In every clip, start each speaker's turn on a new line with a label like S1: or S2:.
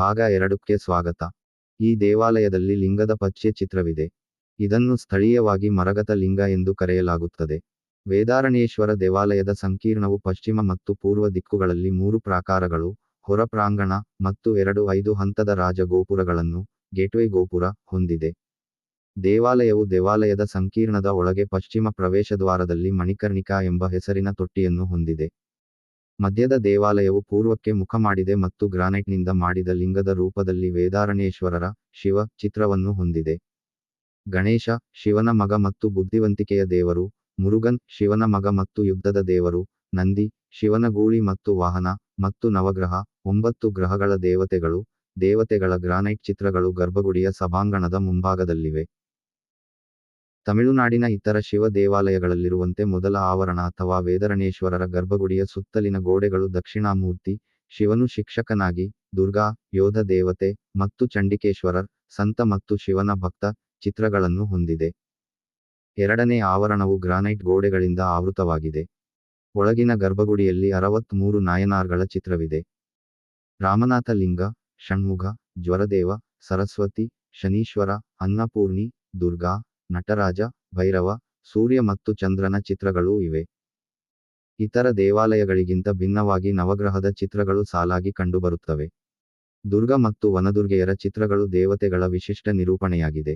S1: ಭಾಗ ಎರಡಕ್ಕೆ ಸ್ವಾಗತ. ಈ ದೇವಾಲಯದಲ್ಲಿ ಲಿಂಗದ ಪಚ್ಚೆ ಚಿತ್ರವಿದೆ. ಇದನ್ನು ಸ್ಥಳೀಯವಾಗಿ ಮರಗತ ಲಿಂಗ ಎಂದು ಕರೆಯಲಾಗುತ್ತದೆ. ವೇದಾರಣೇಶ್ವರ ದೇವಾಲಯದ ಸಂಕೀರ್ಣವು ಪಶ್ಚಿಮ ಮತ್ತು ಪೂರ್ವ ದಿಕ್ಕುಗಳಲ್ಲಿ ಮೂರು ಪ್ರಾಕಾರಗಳು, ಹೊರ ಪ್ರಾಂಗಣ ಮತ್ತು ಎರಡು ಐದು ಹಂತದ ರಾಜಗೋಪುರಗಳನ್ನು, ಗೇಟ್ವೇ ಗೋಪುರ ಹೊಂದಿದೆ. ದೇವಾಲಯವು ದೇವಾಲಯದ ಸಂಕೀರ್ಣದ ಒಳಗೆ ಪಶ್ಚಿಮ ಪ್ರವೇಶದ್ವಾರದಲ್ಲಿ ಮಣಿಕರ್ಣಿಕಾ ಎಂಬ ಹೆಸರಿನ ತೊಟ್ಟಿಯನ್ನು ಹೊಂದಿದೆ. ಮಧ್ಯದ ದೇವಾಲಯವು ಪೂರ್ವಕ್ಕೆ ಮುಖ ಮಾಡಿದೆ ಮತ್ತು ಗ್ರಾನೈಟ್ನಿಂದ ಮಾಡಿದ ಲಿಂಗದ ರೂಪದಲ್ಲಿ ವೇದಾರಣೇಶ್ವರರ ಶಿವ ಚಿತ್ರವನ್ನು ಹೊಂದಿದೆ. ಗಣೇಶ, ಶಿವನ ಮಗ ಮತ್ತು ಬುದ್ಧಿವಂತಿಕೆಯ ದೇವರು, ಮುರುಗನ್, ಶಿವನ ಮಗ ಮತ್ತು ಯುದ್ಧದ ದೇವರು, ನಂದಿ, ಶಿವನ ಗೂಳಿ ಮತ್ತು ವಾಹನ ಮತ್ತು ನವಗ್ರಹ, ಒಂಬತ್ತು ಗ್ರಹಗಳ ದೇವತೆಗಳು, ದೇವತೆಗಳ ಗ್ರಾನೈಟ್ ಚಿತ್ರಗಳು ಗರ್ಭಗುಡಿಯ ಸಭಾಂಗಣದ ಮುಂಭಾಗದಲ್ಲಿವೆ. ತಮಿಳುನಾಡಿನ ಇತರ ಶಿವ ದೇವಾಲಯಗಳಲ್ಲಿರುವಂತೆ ಮೊದಲ ಆವರಣ ಅಥವಾ ವೇದರಣೇಶ್ವರರ ಗರ್ಭಗುಡಿಯ ಸುತ್ತಲಿನ ಗೋಡೆಗಳು ದಕ್ಷಿಣಾಮೂರ್ತಿ, ಶಿವನು ಶಿಕ್ಷಕನಾಗಿ, ದುರ್ಗಾ, ಯೋಧ ದೇವತೆ ಮತ್ತು ಚಂಡಿಕೇಶ್ವರರ್, ಸಂತ ಮತ್ತು ಶಿವನ ಭಕ್ತ ಚಿತ್ರಗಳನ್ನು ಹೊಂದಿದೆ. ಎರಡನೇ ಆವರಣವು ಗ್ರಾನೈಟ್ ಗೋಡೆಗಳಿಂದ ಆವೃತವಾಗಿದೆ. ಒಳಗಿನ ಗರ್ಭಗುಡಿಯಲ್ಲಿ ಅರವತ್ಮೂರು ನಾಯನಾರ್ಗಳ ಚಿತ್ರವಿದೆ. ರಾಮನಾಥ ಲಿಂಗ, ಷಣ್ಮುಖ, ಜ್ವರದೇವ, ಸರಸ್ವತಿ, ಶನೀಶ್ವರ, ಅನ್ನಪೂರ್ಣಿ, ದುರ್ಗಾ ನಟರಾಜ, ಭೈರವ, ಸೂರ್ಯ ಮತ್ತು ಚಂದ್ರನ ಚಿತ್ರಗಳೂ ಇವೆ. ಇತರ ದೇವಾಲಯಗಳಿಗಿಂತ ಭಿನ್ನವಾಗಿ ನವಗ್ರಹದ ಚಿತ್ರಗಳು ಸಾಲಾಗಿ ಕಂಡುಬರುತ್ತವೆ. ದುರ್ಗ ಮತ್ತು ವನದುರ್ಗೆಯರ ಚಿತ್ರಗಳು ದೇವತೆಗಳ ವಿಶಿಷ್ಟ ನಿರೂಪಣೆಯಾಗಿದೆ.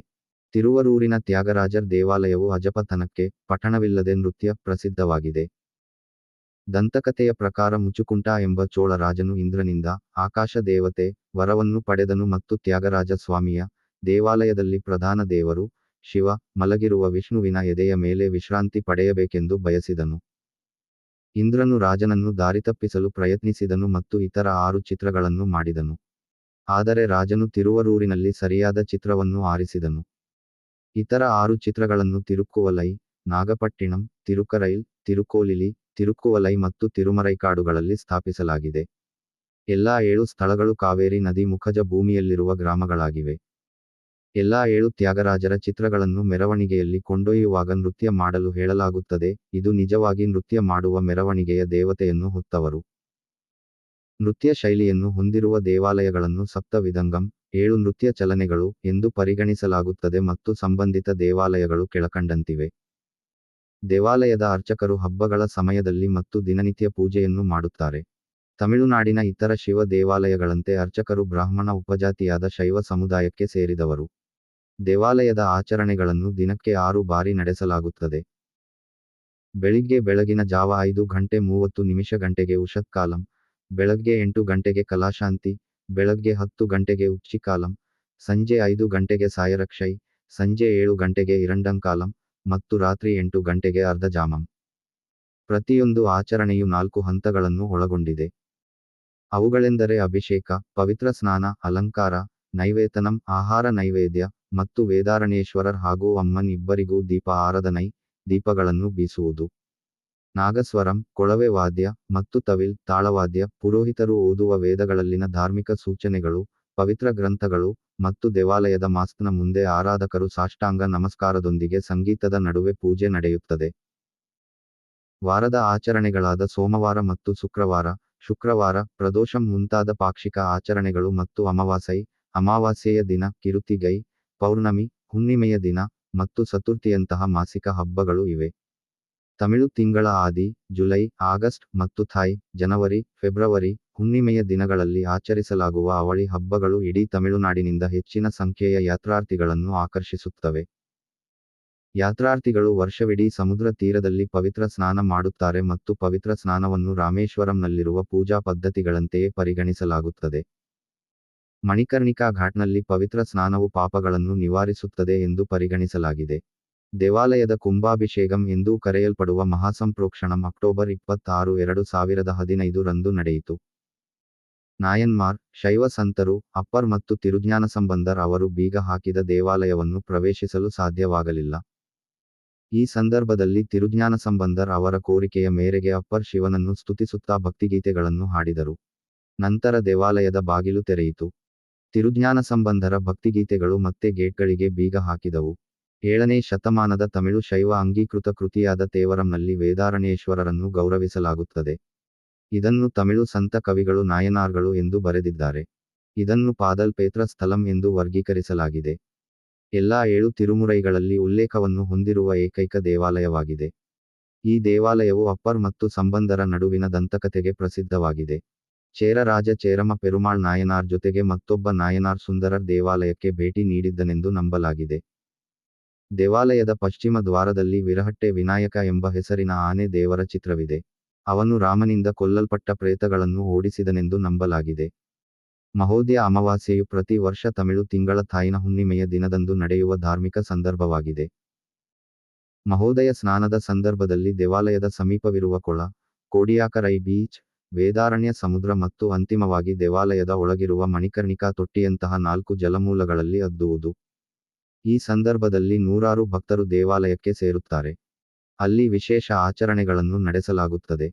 S1: ತಿರುವರೂರಿನ ತ್ಯಾಗರಾಜರ್ ದೇವಾಲಯವು ಅಜಪತನಕ್ಕೆ ಪಠಣವಿಲ್ಲದೆ ನೃತ್ಯ ಪ್ರಸಿದ್ಧವಾಗಿದೆ. ದಂತಕಥೆಯ ಪ್ರಕಾರ ಮುಚುಕುಂಟ ಎಂಬ ಚೋಳ ರಾಜನು ಇಂದ್ರನಿಂದ ಆಕಾಶ ದೇವತೆ ವರವನ್ನು ಪಡೆದನು ಮತ್ತು ತ್ಯಾಗರಾಜ ಸ್ವಾಮಿಯ ದೇವಾಲಯದಲ್ಲಿ ಪ್ರಧಾನ ದೇವರು ಶಿವ ಮಲಗಿರುವ ವಿಷ್ಣುವಿನ ಎದೆಯ ಮೇಲೆ ವಿಶ್ರಾಂತಿ ಪಡೆಯಬೇಕೆಂದು ಬಯಸಿದನು. ಇಂದ್ರನು ರಾಜನನ್ನು ದಾರಿತಪ್ಪಿಸಲು ಪ್ರಯತ್ನಿಸಿದನು ಮತ್ತು ಇತರ ಆರು ಚಿತ್ರಗಳನ್ನು ಮಾಡಿದನು. ಆದರೆ ರಾಜನು ತಿರುವರೂರಿನಲ್ಲಿ ಸರಿಯಾದ ಚಿತ್ರವನ್ನು ಆರಿಸಿದನು. ಇತರ ಆರು ಚಿತ್ರಗಳನ್ನು ತಿರುಕ್ಕುವಲೈ, ನಾಗಪಟ್ಟಿಣಂ, ತಿರುಕರೈಲ್, ತಿರುಕೋಲಿಲಿ ತಿರುಕುವಲೈ ಮತ್ತು ತಿರುಮರೈಕಾಡುಗಳಲ್ಲಿ ಸ್ಥಾಪಿಸಲಾಗಿದೆ. ಎಲ್ಲಾ ಏಳು ಸ್ಥಳಗಳು ಕಾವೇರಿ ನದಿ ಮುಖಜ ಭೂಮಿಯಲ್ಲಿರುವ ಗ್ರಾಮಗಳಾಗಿವೆ. ಎಲ್ಲಾ ಏಳು ತ್ಯಾಗರಾಜರ ಚಿತ್ರಗಳನ್ನು ಮೆರವಣಿಗೆಯಲ್ಲಿ ಕೊಂಡೊಯ್ಯುವಾಗ ನೃತ್ಯ ಮಾಡಲು ಹೇಳಲಾಗುತ್ತದೆ, ಇದು ನಿಜವಾಗಿ ನೃತ್ಯ ಮಾಡುವ ಮೆರವಣಿಗೆಯ ದೇವತೆಯನ್ನು ಹೊತ್ತವರು. ನೃತ್ಯ ಶೈಲಿಯನ್ನು ಹೊಂದಿರುವ ದೇವಾಲಯಗಳನ್ನು ಸಪ್ತವಿದಂಗಂ ಏಳು ನೃತ್ಯ ಚಲನೆಗಳು ಎಂದು ಪರಿಗಣಿಸಲಾಗುತ್ತದೆ ಮತ್ತು ಸಂಬಂಧಿತ ದೇವಾಲಯಗಳು ಕೆಳಕಂಡಂತಿವೆ. ದೇವಾಲಯದ ಅರ್ಚಕರು ಹಬ್ಬಗಳ ಸಮಯದಲ್ಲಿ ಮತ್ತು ದಿನನಿತ್ಯ ಪೂಜೆಯನ್ನು ಮಾಡುತ್ತಾರೆ. ತಮಿಳುನಾಡಿನ ಇತರ ಶಿವ ದೇವಾಲಯಗಳಂತೆ ಅರ್ಚಕರು ಬ್ರಾಹ್ಮಣ ಉಪಜಾತಿಯಾದ ಶೈವ ಸಮುದಾಯಕ್ಕೆ ಸೇರಿದವರು. ದೇವಾಲಯದ ಆಚರಣೆಗಳನ್ನು ದಿನಕ್ಕೆ ಆರು ಬಾರಿ ನಡೆಸಲಾಗುತ್ತದೆ. ಬೆಳಿಗ್ಗೆ ಬೆಳಗಿನ ಜಾವ ಐದು ಗಂಟೆ ಮೂವತ್ತು ನಿಮಿಷ ಗಂಟೆಗೆ ಉಷತ್ಕಾಲಂ, ಬೆಳಗ್ಗೆ ಎಂಟು ಗಂಟೆಗೆ ಕಲಾಶಾಂತಿ, ಬೆಳಗ್ಗೆ ಹತ್ತು ಗಂಟೆಗೆ ಉಚ್ಚಿಕಾಲಂ, ಸಂಜೆ ಐದು ಗಂಟೆಗೆ ಸಾಯರಕ್ಷೈ, ಸಂಜೆ ಏಳು ಗಂಟೆಗೆ ಇರಂಡಂಕಾಲಂ ಮತ್ತು ರಾತ್ರಿ ಎಂಟು ಗಂಟೆಗೆ ಅರ್ಧಜಾಮಂ. ಪ್ರತಿಯೊಂದು ಆಚರಣೆಯು ನಾಲ್ಕು ಹಂತಗಳನ್ನು ಒಳಗೊಂಡಿದೆ. ಅವುಗಳೆಂದರೆ ಅಭಿಷೇಕ, ಪವಿತ್ರ ಸ್ನಾನ, ಅಲಂಕಾರ ನೈವೇತನಂ, ಆಹಾರ ನೈವೇದ್ಯ ಮತ್ತು ವೇದಾರಣೇಶ್ವರರ್ ಹಾಗೂ ಅಮ್ಮನ್ ಇಬ್ಬರಿಗೂ ದೀಪ ಆರಾಧನೈ, ದೀಪಗಳನ್ನು ಬೀಸುವುದು. ನಾಗಸ್ವರಂ, ಕೊಳವೆ ವಾದ್ಯ ಮತ್ತು ತವಿಲ್, ತಾಳವಾದ್ಯ, ಪುರೋಹಿತರು ಓದುವ ವೇದಗಳಲ್ಲಿನ ಧಾರ್ಮಿಕ ಸೂಚನೆಗಳು, ಪವಿತ್ರ ಗ್ರಂಥಗಳು ಮತ್ತು ದೇವಾಲಯದ ಮಾಸ್ಕ್ನ ಮುಂದೆ ಆರಾಧಕರು ಸಾಷ್ಟಾಂಗ ನಮಸ್ಕಾರದೊಂದಿಗೆ ಸಂಗೀತದ ನಡುವೆ ಪೂಜೆ ನಡೆಯುತ್ತದೆ. ವಾರದ ಆಚರಣೆಗಳಾದ ಸೋಮವಾರ ಮತ್ತು ಶುಕ್ರವಾರ ಶುಕ್ರವಾರ ಪ್ರದೋಷಂ ಮುಂತಾದ ಪಾಕ್ಷಿಕ ಆಚರಣೆಗಳು ಮತ್ತು ಅಮಾವಾಸೈ ಅಮಾವಾಸ್ಯೆಯ ದಿನ, ಕಿರುತಿಗೈ, ಪೌರ್ಣಮಿ, ಹುಣ್ಣಿಮೆಯ ದಿನ ಮತ್ತು ಚತುರ್ಥಿಯಂತಹ ಮಾಸಿಕ ಹಬ್ಬಗಳು ಇವೆ. ತಮಿಳು ತಿಂಗಳ ಆದಿ, ಜುಲೈ, ಆಗಸ್ಟ್ ಮತ್ತು ಥಾಯ್ ಜನವರಿ, ಫೆಬ್ರವರಿ ಹುಣ್ಣಿಮೆಯ ದಿನಗಳಲ್ಲಿ ಆಚರಿಸಲಾಗುವ ಅವಳಿ ಹಬ್ಬಗಳು ಇಡೀ ತಮಿಳುನಾಡಿನಿಂದ ಹೆಚ್ಚಿನ ಸಂಖ್ಯೆಯ ಯಾತ್ರಾರ್ಥಿಗಳನ್ನು ಆಕರ್ಷಿಸುತ್ತವೆ. ಯಾತ್ರಾರ್ಥಿಗಳು ವರ್ಷವಿಡೀ ಸಮುದ್ರ ತೀರದಲ್ಲಿ ಪವಿತ್ರ ಸ್ನಾನ ಮಾಡುತ್ತಾರೆ ಮತ್ತು ಪವಿತ್ರ ಸ್ನಾನವನ್ನು ರಾಮೇಶ್ವರಂನಲ್ಲಿರುವ ಪೂಜಾ ಪದ್ಧತಿಗಳಂತೆಯೇ ಪರಿಗಣಿಸಲಾಗುತ್ತದೆ. ಮಣಿಕರ್ಣಿಕಾ ಘಾಟ್ನಲ್ಲಿ ಪವಿತ್ರ ಸ್ನಾನವು ಪಾಪಗಳನ್ನು ನಿವಾರಿಸುತ್ತದೆ ಎಂದು ಪರಿಗಣಿಸಲಾಗಿದೆ. ದೇವಾಲಯದ ಕುಂಭಾಭಿಷೇಕಂ ಎಂದೂ ಕರೆಯಲ್ಪಡುವ ಮಹಾಸಂಪ್ರೋಕ್ಷಣಂ ಅಕ್ಟೋಬರ್ ಇಪ್ಪತ್ತಾರು, ಎರಡು ಸಾವಿರದ ಹದಿನೈದು ರಂದು ನಡೆಯಿತು. ನಾಯನ್ಮಾರ್, ಶೈವ ಸಂತರು, ಅಪ್ಪರ್ ಮತ್ತು ತಿರುಜ್ಞಾನ ಸಂಬಂಧರ್ ಅವರು ಬೀಗ ಹಾಕಿದ ದೇವಾಲಯವನ್ನು ಪ್ರವೇಶಿಸಲು ಸಾಧ್ಯವಾಗಲಿಲ್ಲ. ಈ ಸಂದರ್ಭದಲ್ಲಿ ತಿರುಜ್ಞಾನ ಸಂಬಂಧರ್ ಅವರ ಕೋರಿಕೆಯ ಮೇರೆಗೆ ಅಪ್ಪರ್ ಶಿವನನ್ನು ಸ್ತುತಿಸುತ್ತಾ ಭಕ್ತಿಗೀತೆಗಳನ್ನು ಹಾಡಿದರು. ನಂತರ ದೇವಾಲಯದ ಬಾಗಿಲು ತೆರೆಯಿತು. ತಿರುಜ್ಞಾನ ಸಂಬಂಧರ ಭಕ್ತಿಗೀತೆಗಳು ಮತ್ತೆ ಗೇಟ್ಗಳಿಗೆ ಬೀಗ ಹಾಕಿದವು. ಏಳನೇ ಶತಮಾನದ ತಮಿಳು ಶೈವ ಅಂಗೀಕೃತ ಕೃತಿಯಾದ ತೇವರಂನಲ್ಲಿ ವೇದಾರಣೇಶ್ವರರನ್ನು ಗೌರವಿಸಲಾಗುತ್ತದೆ. ಇದನ್ನು ತಮಿಳು ಸಂತ ಕವಿಗಳು ನಾಯನಾರ್ಗಳು ಎಂದು ಬರೆದಿದ್ದಾರೆ. ಇದನ್ನು ಪಾದಲ್ ಪೇತ್ರ ಸ್ಥಲಂ ಎಂದು ವರ್ಗೀಕರಿಸಲಾಗಿದೆ. ಎಲ್ಲಾ ಏಳು ತಿರುಮುರೈಗಳಲ್ಲಿ ಉಲ್ಲೇಖವನ್ನು ಹೊಂದಿರುವ ಏಕೈಕ ದೇವಾಲಯವಾಗಿದೆ. ಈ ದೇವಾಲಯವು ಅಪ್ಪರ್ ಮತ್ತು ಸಂಬಂಧರ ನಡುವಿನ ದಂತಕಥೆಗೆ ಪ್ರಸಿದ್ಧವಾಗಿದೆ. ಚೇರರಾಜ ಚೇರಮ ಪೆರುಮಾಳ್ ನಾಯನಾರ್ ಜೊತೆಗೆ ಮತ್ತೊಬ್ಬ ನಾಯನಾರ್ ಸುಂದರರ್ ದೇವಾಲಯಕ್ಕೆ ಭೇಟಿ ನೀಡಿದ್ದನೆಂದು ನಂಬಲಾಗಿದೆ. ದೇವಾಲಯದ ಪಶ್ಚಿಮ ದ್ವಾರದಲ್ಲಿ ವಿರಹಟ್ಟೆ ವಿನಾಯಕ ಎಂಬ ಹೆಸರಿನ ಆನೆ ದೇವರ ಚಿತ್ರವಿದೆ. ಅವನು ರಾಮನಿಂದ ಕೊಲ್ಲಲ್ಪಟ್ಟ ಪ್ರೇತಗಳನ್ನು ಓಡಿಸಿದನೆಂದು ನಂಬಲಾಗಿದೆ. ಮಹೋದಯ ಅಮಾವಾಸ್ಯೆಯು ಪ್ರತಿ ವರ್ಷ ತಮಿಳು ತಿಂಗಳ ತಾಯಿನ ಹುಣ್ಣಿಮೆಯ ದಿನದಂದು ನಡೆಯುವ ಧಾರ್ಮಿಕ ಸಂದರ್ಭವಾಗಿದೆ. ಮಹೋದಯ ಸ್ನಾನದ ಸಂದರ್ಭದಲ್ಲಿ ದೇವಾಲಯದ ಸಮೀಪವಿರುವ ಕೊಳ, ಕೋಡಿಯಾಕರೈ ಬೀಚ್ ವೇದಾರಣ್ಯ ಸಮುದ್ರ ಮತ್ತು ಅಂತಿಮವಾಗಿ ದೇವಾಲಯದ ಒಳಗಿರುವ ಮಣಿಕರ್ಣಿಕಾ ತೊಟ್ಟಿಯಂತಹ ನಾಲ್ಕು ಜಲಮೂಲಗಳಲ್ಲಿ ಅದ್ದುವುದು. ಈ ಸಂದರ್ಭದಲ್ಲಿ ನೂರಾರು ಭಕ್ತರು ದೇವಾಲಯಕ್ಕೆ ಸೇರುತ್ತಾರೆ. ಅಲ್ಲಿ ವಿಶೇಷ ಆಚರಣೆಗಳನ್ನು ನಡೆಸಲಾಗುತ್ತದೆ.